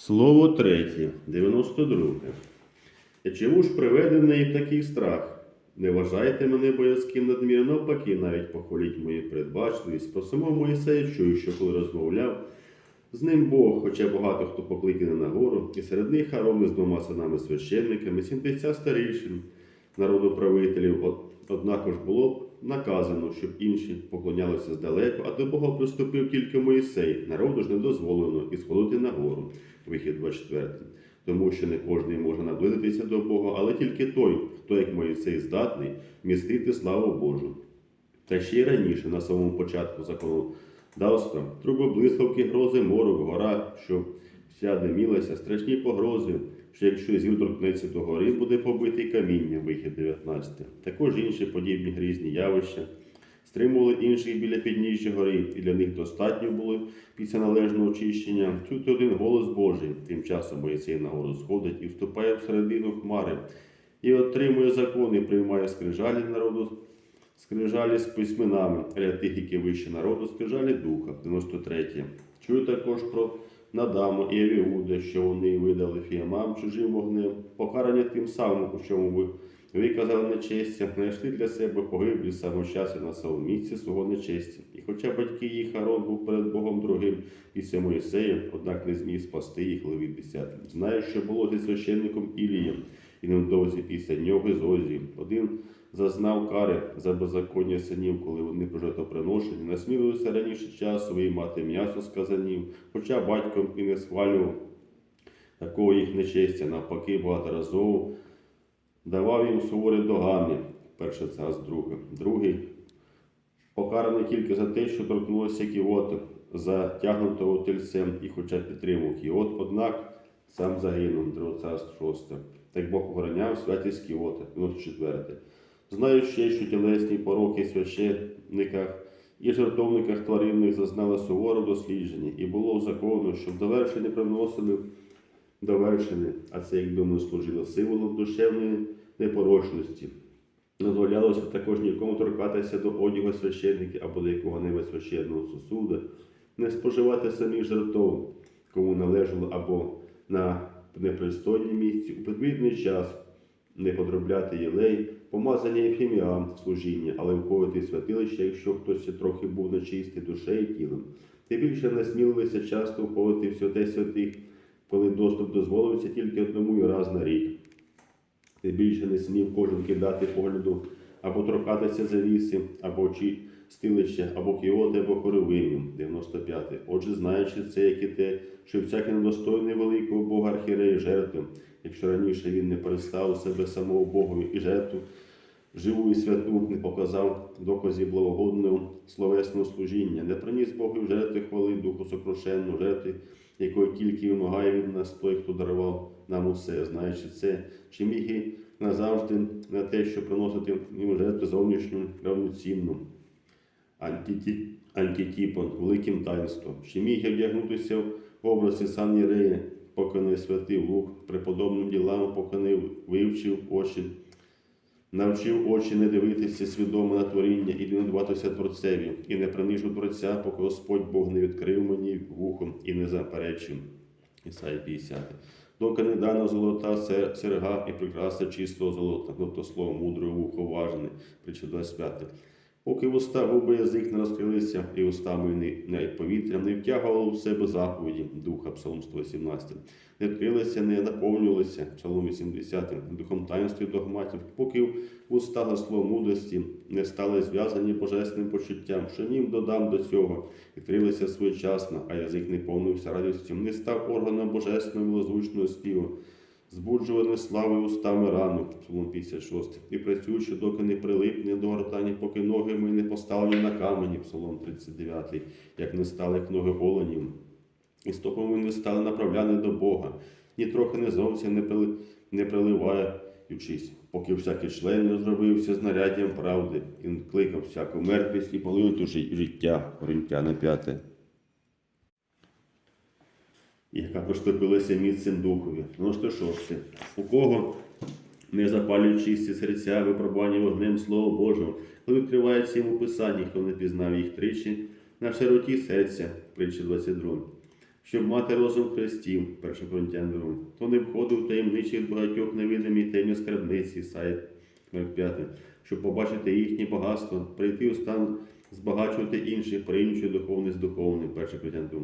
Слово третє, 92. Чому ж приведений в такий страх? Не вважайте мене боязким надмірно, навпаки, навіть похваліть мою передбачливість. Про самого Моїсея чую, що коли розмовляв, з ним Бог, хоча багато хто покликаний на гору, і серед них Аарон з двома синами священниками, 70 старішин, народу правителів. Однако ж було наказано, щоб інші поклонялися здалеку, а до Бога приступив тільки Моїсей. Народу ж не дозволено і сходити на гору. Вихід 24. Тому що не кожен може наблизитися до Бога, але тільки той, хто, як Моїсей, здатний містити славу Божу. Та ще й раніше, на самому початку законодавства, труби блискавки, грози, морок, гора, що вся димілася, страшні погрози, що якщо зір торкнеться до гори, буде побитий каміння, вихід 19. Також інші подібні грізні явища стримували інших біля підніжжя гори, і для них достатньо було після належного очищення чути один голос Божий. Тим часом Моїсей на гору сходить і вступає всередину хмари, і отримує закони, приймає скрижалі народу скрижалі з письменами, для тих, які вище народу, скрижалі духа. 93. Чую також про Надаму і Евіуда, що вони видали фіамам чужим вогнем, покарання тим самим, у чому ви виказали нечестя, знайшли для себе погиблі самочасі на самому свого нечестя. І хоча батьки їх Арон був перед Богом другим після Моїсея, однак не зміг спасти їх Левит 10. Знаю, що було зі священником Ілієм, і невдовзі після нього Зозі. Один зазнав кари за беззаконня синів, коли вони при жертвоприношенні насмілилися раніше часу виймати м'ясо з казанів, хоча батько і не схвалював такого їх нечестя, навпаки, багаторазово давав їм суворі догани. Перше царств друге. Другий покараний тільки за те, що торкнулося кіота, затягнутого тельцем і хоча підтримав кіот, однак сам загинув, друге царство шосте. Так Бог охороняв святість кіота, 94. Знаю ще, що тілесні пороки священниках і жертовниках тваринних зазнали суворого дослідження, і було законно, щоб довершення приносили довершене, а це, як думаю, служило символом душевної непорочності. Дозволялося також нікому торкатися до одягу священника або до якого-небудь священного сосуда, не споживати самих жертв, кому належало або на непристойній місці у підвідний час не подробляти єлей, помазання ефіміам служіння, але входити святилище, якщо хтось ще трохи був нечистий душею і тілом. Тим більше не сміливися часто входити в святе святих, коли доступ дозволився тільки одному і раз на рік. Тим більше не смів кожен кидати погляду або торкатися завіси, або чи стилища, або кіоти, або хоровинів. 95. Отже, знаючи це, як і те, що всякий недостойний великого Бога архіреї жертви, якщо раніше він не перестав себе самого Богові і жертву, живу і святу не показав доказів благогодного словесного служіння, не приніс Богу жертви хвали духу сокрушенну, жертви, якої тільки вимагає від нас той, хто дарував нам усе, знаючи це, чи міг і назавжди на те, що приносити йому жертву зовнішню равноцінну, антиті- антитіпон, великим таїнством, чи міг я вдягнутися в образи Сан Єрея, поки не святив лук, преподобним ділам, поки вивчив очі, навчив очі не дивитися свідомо на творіння і не надаватися Творцеві, і не принижу Творця, поки Господь Бог не відкрив мені вухом і не заперечив. Ісая 50. Доки не дано золота се- серга і прикраса чистого золота, тобто слово мудре вухо важне, притча 25. Поки вуста губи язик не розкрилися, і устами не, не повітря, не втягувало в себе заповіді, духа, Псалом 118, не відкрилися, не наповнювалися, Псалом 80, духом таїнства і догматів, поки вуста гасло мудрості не стали зв'язані божественним почуттям, що нім додам до цього, відкрилися своєчасно, а язик не повнився радістю, не став органом божественного милозвучного співу, збуджуваний славою устами рано, Псалом 56, і працюючи, доки не прилипне до гортані, поки ноги ми не поставлені на камені, Псалом 39, як не стали ноги голенів, і стопами не стали направляні до Бога, ні трохи не зовсім не, прили, не приливаючись, поки всякий член не зробився знаряддям правди, і кликав всяку мертвість і полинуту життя, Коринтяна 5 яка поступилася місцем духові. 96. У кого, не запалюють чисті серця, випробування вогнем Слова Божого, коли відкривається йому писання, хто не пізнав їх тричі, на широті серця, притча 22. щоб мати розум Христів, 1 Коринтян 2. Хто не входив в таємничі від багатьох невидимі темні скарбниці, сайт 5, щоб побачити їхнє багатство, прийти у стан збагачувати інших, порівнюючи духовне з духовним, 1 Коринтян 2.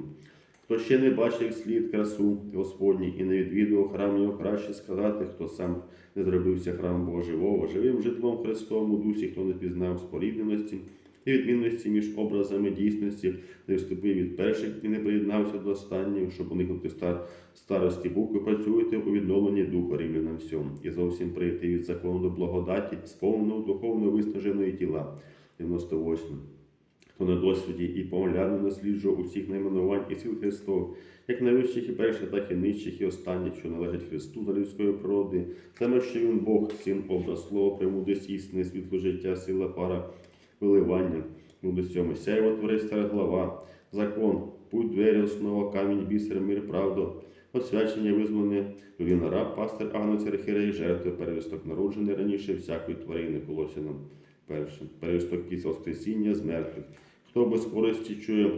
Хто ще не бачив слід красу Господній і не відвідував храм його, краще сказати, хто сам не зробився храм Бога живого, живим житлом Христовим у дусі, хто не пізнав спорідненості і відмінності між образами дійсності, не вступив від перших і не приєднався до останніх, щоб уникнути стар... старості букви, працюєте у відновленні духу рівня всьому, і зовсім прийти від закону до благодаті, сповненого духовно виснаженої тіла. 98. Хто на досвіді і поглядно насліджував усіх найменувань і сил Христов, як найвищих і перших, так і нижчих, і останніх, що належать Христу за людської природи, саме що він Бог, син, образ, слово, премудрість, істини, світло життя, сила, пара, виливання, буде сьоме, сяйво творець стара глава, закон, путь, двері, основа, камінь, бісер, мир, правду, освячення, визволене, людина раб, пастир, агнець, архірей, жертви, перевісток народжений раніше всякої тварини, Колосянам. Перше, перевісток після Воскресіння з мертвих. Хто без користі чує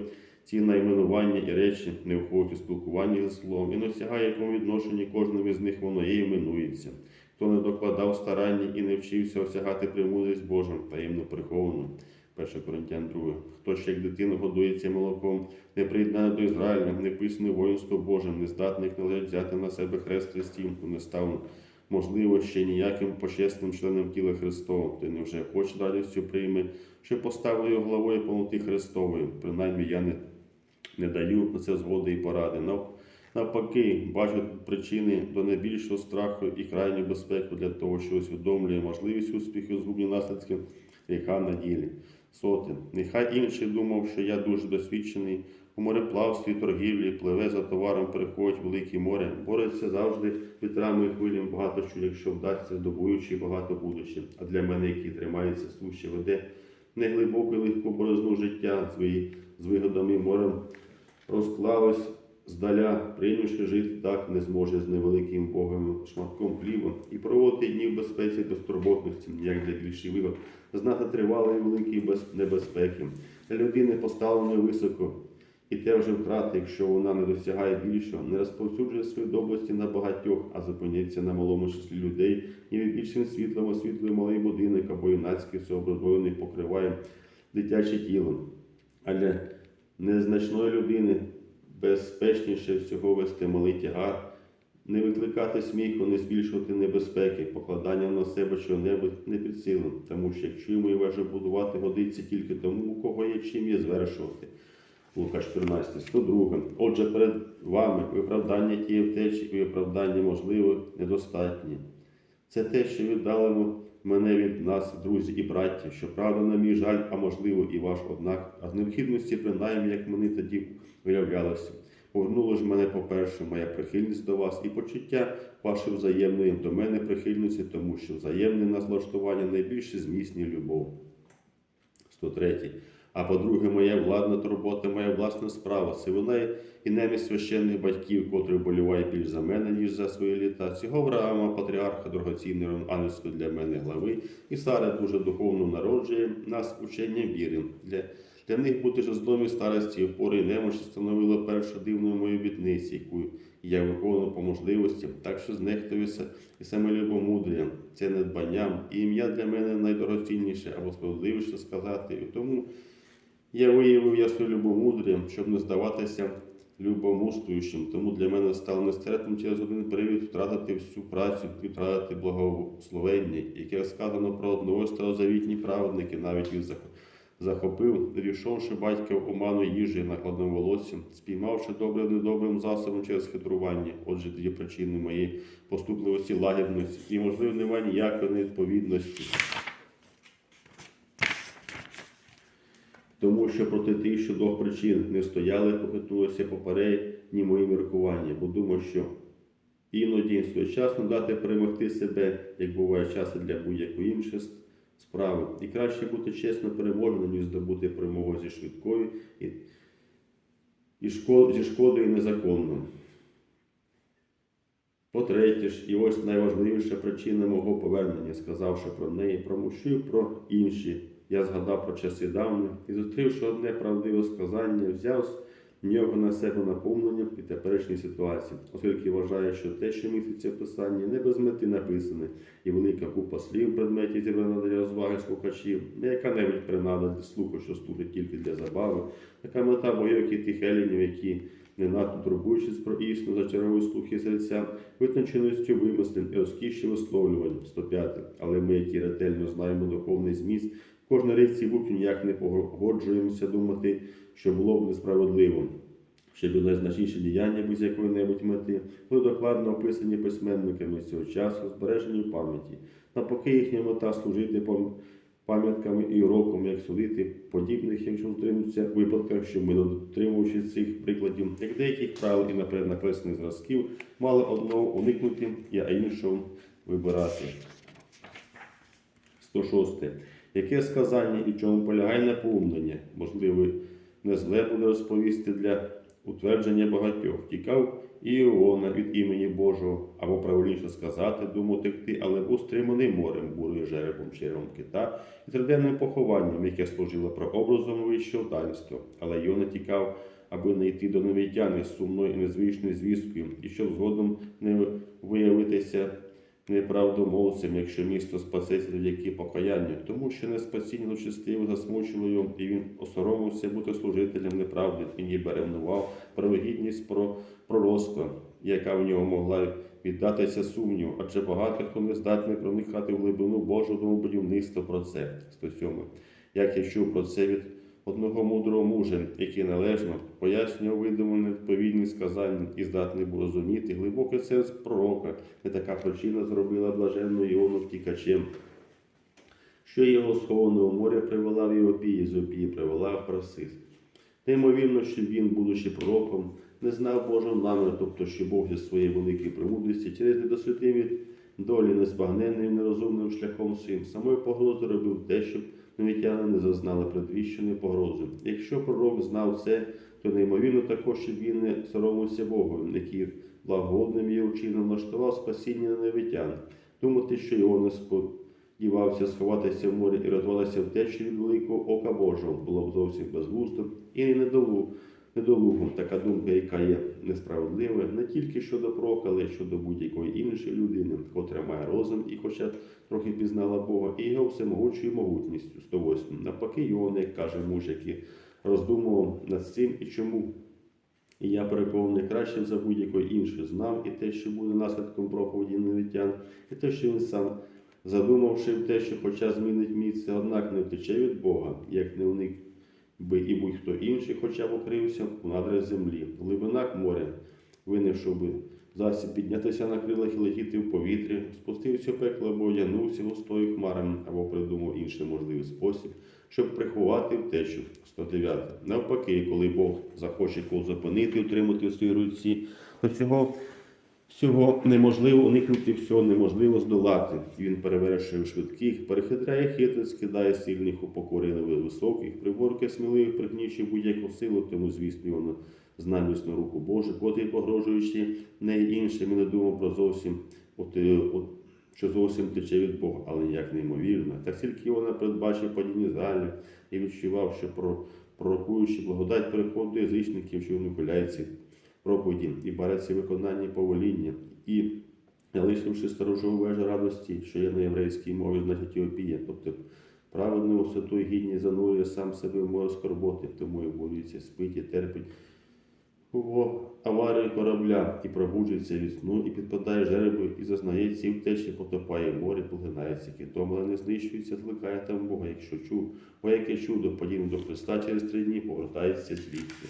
ці найменування і речі, не входить у спілкування зі словом, і не осягає якому відношенні кожному з них воно є і іменується. Хто не докладав старання і не вчився осягати премудрість Божу, таємно приховану. 1 Коринтян 2. Хто ще як дитина годується молоком, не приєднане до Ізраїля, не писане воїнство Боже, не здатний належить взяти на себе хрест Христів, не став можливо, ще ніяким почесним членом тіла Христового, ти невже хоч радістю прийме, що поставили його главою повноти Христової. Принаймні я не, не даю на це згоди і поради. Нав- Навпаки, бачу причини до найбільшого страху і крайню безпеку для того, що усвідомлює можливість успіху згубні наслідки гріха на ділі. Соте, нехай інший думав, що я дуже досвідчений у мореплавстві, торгівлі, пливе за товаром, переходить велике море, бореться завжди вітрами і хвилям багато що, якщо вдасться, здобуючи багато будучи. А для мене, який тримається суще, веде неглибоку і легку борозну життя ви- з вигодами морем розклалось здаля, прийнявши жити так не зможе з невеликим Богом шматком хліба. І проводити дні в безпеці безтурботності, як для більших вигод, знати тривалої великої без- небезпеки. Для людини поставленої високо, і те вже втрати, якщо вона не досягає більшого, не розповсюджує свої доблесті на багатьох, а зупиняється на малому числі людей, і більшим світлом освітлює малий будинок або юнацький всеобразований покриває дитяче тіло. А для незначної людини безпечніше всього вести малий тягар, не викликати сміху, не збільшувати небезпеки, покладання на себе чого-небудь не під силу, тому що якщо йому і вежу будувати годиться тільки тому, у кого є чим є звершувати. Лука 14, 102. Отже, перед вами виправдання тієї втечі і виправдання можливо недостатні. Це те, що віддалимо мене від нас, друзі і браття, що правда на мій жаль, а можливо і ваш однак, а з необхідності принаймні, як мені тоді виявлялося. Повернуло ж мене, по-перше, моя прихильність до вас і почуття вашої взаємної до мене прихильності, тому що взаємне нас влаштування найбільше зміцнює любов. 103. А по-друге, моя владна турбота, моя власна справа. Це вона і немість священних батьків, котрий боліває більш за мене, ніж за свої літа. Цього Авраама, патріарха, дорогоцінного ангельського для мене глави, і Сара дуже духовно народжує нас ученням віри. Для, для них бути ж зломі старості, опори і немощі становило першу дивну мою бітницю, яку я виконував по можливості, так що знехтуюся і саме любомудря, це недбанням, і ім'я для мене найдорогоцінніше або справедливіше сказати. І тому я виявив я своє любомудря, щоб не здаватися любомуствуючим. Тому для мене стало нестерпним через один привід втратити всю працю і втратити благословення, яке сказано про одного старозавітні праведники, навіть він захопив, війшовши батька в оману їжі накладним волоссям, спіймавши добре недобрим засобом через хитрування. Отже, дві причини моєї поступливості, лагідності і, можливо, немає ніякої невідповідності. Тому що проти тих, що двох причин не стояли, похитнулося попередні мої міркування, бо думав, що іноді своєчасно дати перемогти себе, як буває часто для будь-якої іншої справи. І краще бути чесно переможним, ніж здобути перемогу зі швидкою і, і шко- зі шкодою незаконно. По-третє ж, і ось найважливіша причина мого повернення, сказавши про неї, промовчив про інші. Я згадав про часи давні і, зустрівши одне правдиве сказання, взяв нього на себе наповнення і теперішній ситуації, оскільки вважає, що те, що міститься в писанні, не без мети написане, і велика купа слів предметів зібрана для розваги слухачів, не яка-небудь принада для слуху, що служить тільки для забави, така мета бойовки тих елінів, які не надто турбуючись про істину, зачаровують слухи серця, витонченістю вимислень і розкіші висловлювань 105. Але ми, які ретельно знаємо духовний зміст, кожна річ ці букв ніяк не погоджуємося думати, що було б несправедливо. Щоб і найзначніші діяння без якої-небудь мети були докладно описані письменниками цього часу, збережені в пам'яті. Навпаки, їхня мета служити пам'ятками і уроком, як судити подібних, якщо дотримуються випадках, що ми, дотримуючись цих прикладів, як деяких правил і наперед накреслених зразків, мали одного уникнути, а іншого вибирати. 106. Яке сказання і в чому полягає наповнення? Можливо, не зле буде розповісти для утвердження багатьох. Тікав і Іона від імені Божого, або правильніше сказати, думав текти, але був стриманий морем, бурою жеребом червом кита і триденним похованням, яке служило прообразом вищого таїнства. Але Йона тікав, аби не йти до новітяни з сумною і незвичною звісткою, і щоб згодом не виявитися неправдомовцем, якщо місто спасеться завдяки покаянню, тому що не спасіння злочестиво засмучило його, і він осоромився бути служителем неправди і ніби ревнував про вигідність про пророцтва, яка в нього могла віддатися сумніву, адже багато хто не здатний проникати в глибину Божого будівництва про це. 107. Як я чув про це від одного мудрого мужа, який належно пояснював видумані відповідні сказання і здатний був розуміти глибокий сенс пророка, не така причина зробила блаженну Іону втікачем, що його схованого моря привела в Іопії, з Іопії привела в Парсис. Неймовірно, що він, будучи пророком, не знав Божого наміру, тобто, що Бог зі своєї великої премудрості через недосвідливі долі незбагненним нерозумним шляхом своїм. Самою погрозою робив те, щоб новітяни не зазнали предвіщеної погрози. Якщо пророк знав це, то неймовірно також, щоб він не соромився Богу, який благодним його чином влаштував спасіння невітян. Думати, що його не сподівався сховатися в морі і рятуватися втечі від великого ока Божого, було б зовсім безглуздо і недолу, недолугом така думка, яка є несправедлива не тільки щодо пророка, але й щодо будь-якої іншої людини, котра має розум і хоча трохи пізнала Бога, і його всемогучою могутністю 108. Навпаки, його, як каже муж, який роздумував над цим і чому. І я переконаний краще за будь-якої іншої знав і те, що буде наслідком проповіді невітян, і те, що він сам, задумавши те, що хоча змінить місце, однак не втече від Бога, як не уник би і будь-хто інший, хоча б укрився у надрах землі, в глибинах моря, винайшов би засіб піднятися на крилах і летіти в повітрі, спустився в пекло або одягнувся густою хмарами, або придумав інший можливий спосіб, щоб приховати втечу. 109. Навпаки, коли Бог захоче кого зупинити, утримати в своїй руці, то цього всього неможливо уникнути, всього неможливо здолати. Він перевершує швидких, перехитряє хитрість, скидає сильних у покори високих, приборки сміливих, пригнічує будь-яку силу, тому, звісно, воно знає міцну руку Божу, котрий, погрожуючи не іншим, і не думав про зовсім, от, е, от, що зовсім тече від Бога, але ніяк неймовірно. Так тільки вона передбачив падіння залів і відчував, що про, пророкуючи благодать переходу до язичників, що він ухиляється проповіді і береться виконання повеління, і залишивши сторожову вежу радості, що є на єврейській мові, значить Іопія, тобто праведно висоту і гідність занурює сам себе в море скорботи, тому і борюється, спить і терпить в аварію корабля і пробуджується від сну, і підпадає жеребу, і зазнається, і втечі, потопає в морі, поглинається китом, але не знищується, зликає там Бога, якщо чув, бо яке чудо, подібне до Христа через три дні повертається звідти.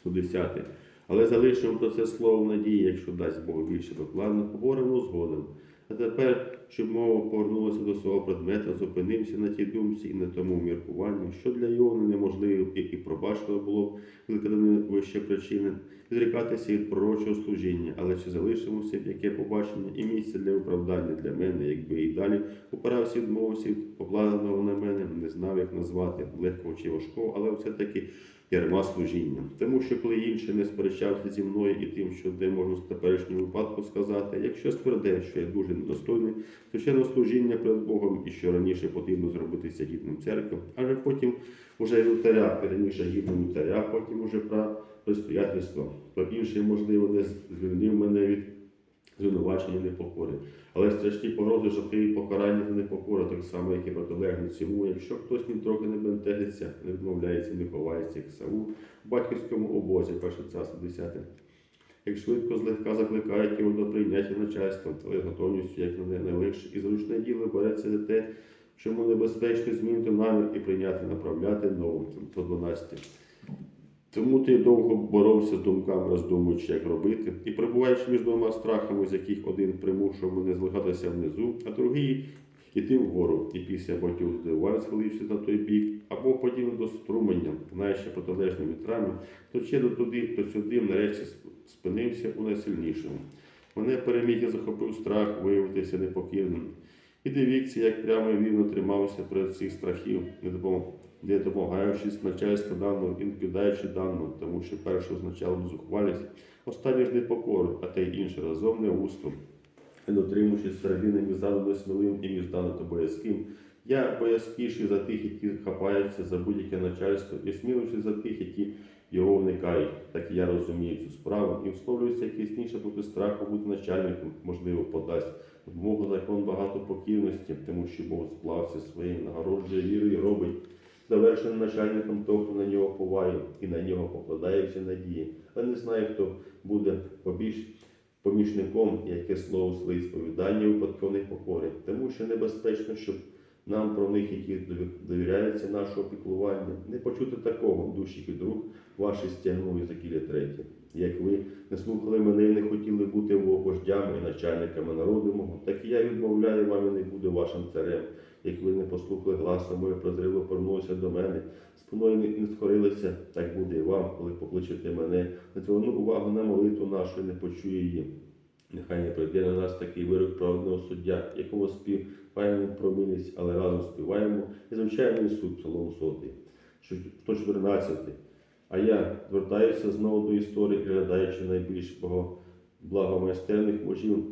110. Але залишимо про це слово в надії, якщо дасть Бог більше докладно, поговоримо згодом. А тепер, щоб мова повернулася до свого предмета, зупинимося на тій думці і на тому міркуванні, що для Іони неможливо і, і пробачливо було викладені вище причини, відрікатися від пророчого служіння, але чи залишимося б яке побачення і місце для оправдання для мене, якби і далі упирався відмовився від покладеного на мене, не знав, як назвати легкого чи важкого, але все-таки ярма служіння. Тому що коли інший не сперечався зі мною і тим, що де можна в теперішньому випадку сказати, якщо стверде, що я дуже недостойний священнослужіння перед Богом і що раніше потрібно зробитися гідним церквам, аже потім уже вівтаря, раніше гідним вівтаря, потім уже про предстоятельство, то інший, можливо, не звільнив мене від звинувачення непокори. Але страшні погрози, жахливі покарання за непокору, так само, як і протилежні цьому. Якщо хтось ні трохи не бентежиться, не відмовляється, не ховається, як Саул в батьківському обозі, перше царство 10. Як швидко злегка закликають його до прийняття начальством, з готовністю, як на найлегше і зручне діло береться за те, що йому небезпечно змінити намір і прийняти, направляти новим. 112. Тому ти довго боровся з думками, роздумуючи, як робити, і перебуваючи між двома страхами, з яких один примушував мене злегатися внизу, а другий йти вгору, і після багатьох здивувань, схилившись на той бік, або подібно до струменя, знаючи протилежними вітрами, то ще до туди, то сюди, нарешті спинився у найсильнішому. Мене переміг і захопив страх виявитися непокірним. І дивіться, як прямо і вірно тримався перед цих страхів, не допомог не допомагаючись начальству даного і не кидаючи даного, тому що перше означало зухвалість, останнє ж непокору, а те й інше разом не уступ. І дотримуючись середини між заданою сміливим і між даним боязким, я боязкіший за тих, які хапаються за будь-яке начальство, і смілившись за тих, які його уникають. Так і я розумію цю справу і висловлююся як ясніше проти страху бути начальником, можливо, подасть допомогу закон багато покірності, тому що Бог сплався своїм нагороджує вірою і робить завершеним начальником того, хто на нього поває і на нього покладає всі надії. Але не знаю, хто буде побіж помічником, яке слово своє сповідання випадково не покори. Тому що небезпечно, щоб нам про них, які довіряються нашого піклування, не почути такого душі і друг ваші стягнули за кіля третє. Як ви не слухали мене і не хотіли бути вождями і начальниками народу мого, так і я відмовляю вам і не буду вашим царем. Як ви не послухали гласа моє, прозріло повернулися до мене, спиною не, скорилися, так буде і вам, коли покличете мене. Не зверну увагу на молитву нашу і не почує її. Нехай не прийде на нас такий вирок праведного суддя, якого співаємо про але разом співаємо і звичайний суд, псалом сотий. 114. А я звертаюся знову до історії, глядаючи найбільш благомайстерних мужів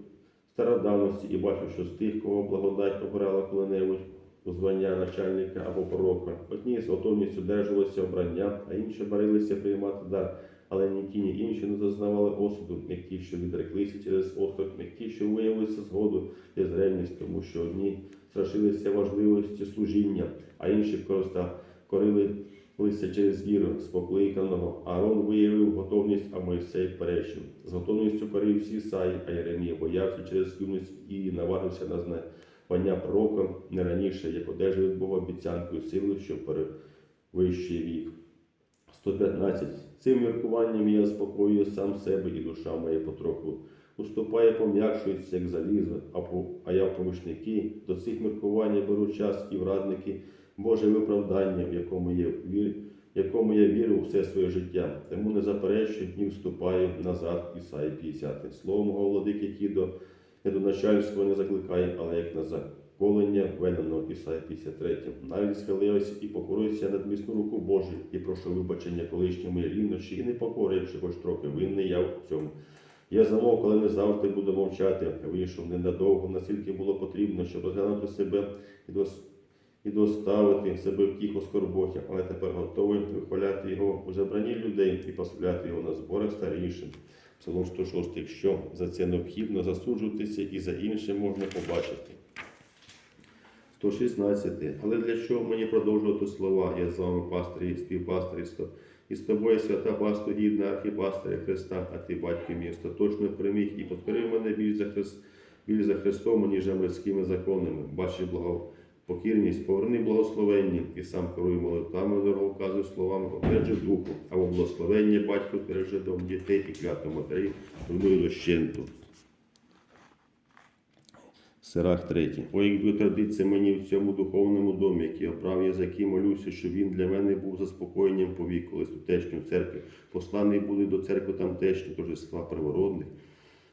стародавності і бачу, що з тих, кого благодать обирала коли-небудь у звання начальника або пророка, одні з готовністю держалися обрання, а інші барилися приймати дар. Але ні ті, ні інші не зазнавали осуду, як ті, що відреклися через острах, як ті, що виявилися згоду і зревність, тому що одні страшилися важливості служіння, а інші корили лися через віру спокликаного. Аарон виявив готовність, а Мойсей перечив. З готовністю корив всі Ісаї, а Єремія боявся через юність і наважився на знання пророка не раніше, як одержав від Бога обіцянкою сили, що перевищує вік. 115. Цим міркуванням я заспокоюю сам себе і душа моя потроху. Уступає, пом'якшується, як залізо, а, я помічники до цих міркувань я беру час і врадники, Боже виправдання, в якому я вір, якому я вірю все своє життя. Тому не заперечую, ні вступаю назад, Ісаї 50. Слово мого владики Тідо, не до начальства не закликає, але як на заколення венено Ісаї 53. Навіть схилився і покорився над міцну руку Божу, і прошу вибачення колишньої рівнощі, і не покоривши, хоч трохи винний я в цьому. Я замовк, але не завжди буду мовчати. Вийшов ненадовго, наскільки було потрібно, щоб розглянути себе і дос і доставити себе в тіху скорботі, але тепер готовий вихваляти його у забранні людей і пославляти його на зборах старішим. Псалом 106, якщо за це необхідно засуджуватися і за інше можна побачити. 116. Але для чого мені продовжувати слова? Я з вами пастирі, співпастирі, сто- і з тобою свята пасту гідна архіпастиря Христа, а ти, батько мій, остаточно приміг і підкорив мене більш за, Христ, більш за Христом, ніж мирськими законами. Бачиш благопокірність, поверни благословення і сам керуй молитвами, дороговказуй словами, опереджи духу, або благословення батько бережи дом дітей і кляту матері, руйнуй дощенту. Сирах третій. Ой, якби традиція мені в цьому духовному домі, який обрав я, за який молюся, щоб він для мене був заспокоєнням повік, колись тутешню церкви. Посланий буде до церкви тамтешні торжества привородних,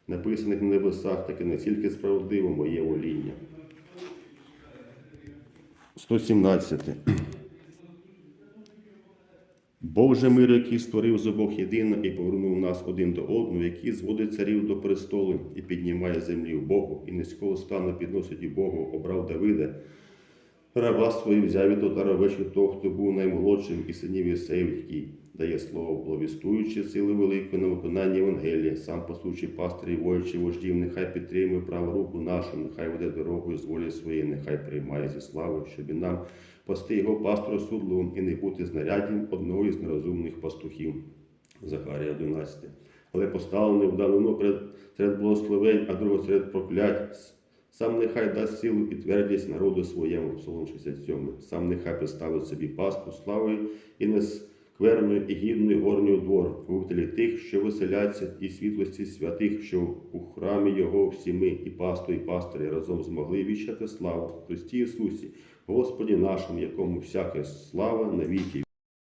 написаних на небесах, так і не тільки справедливо моє воління. 117. Бог же мир, який створив з обох єдино і повернув нас один до одного, який зводить царів до престолу і піднімає землі в Богу, і низького стану підносить і Богу, обрав Давида, раба свою взяв від отара вечір того, хто був наймолодшим і синів Єсеїв, який дає слово, благовістуючи сили великої на виконання Євангелія, сам пасучий пастир і воючи вождів, нехай підтримує праву руку нашу, нехай веде дорогою з волі своєї, нехай приймає зі слави, щоб і нам пасти його пастору судлом і не бути знаряддям одного із нерозумних пастухів. Захарія 11. Але поставлений в даному серед благословень, а другого серед проклять. Сам нехай дасть силу і твердість народу своєму, Псалом 67. Сам нехай представить собі пасту славою і нескверною і гідною горню двор, вителі тих, що веселяться, і світлості святих, що у храмі його всі ми, і пасту, і пастирі разом змогли віщати славу Христі Ісусі, Господі нашому, якому всяка слава на віки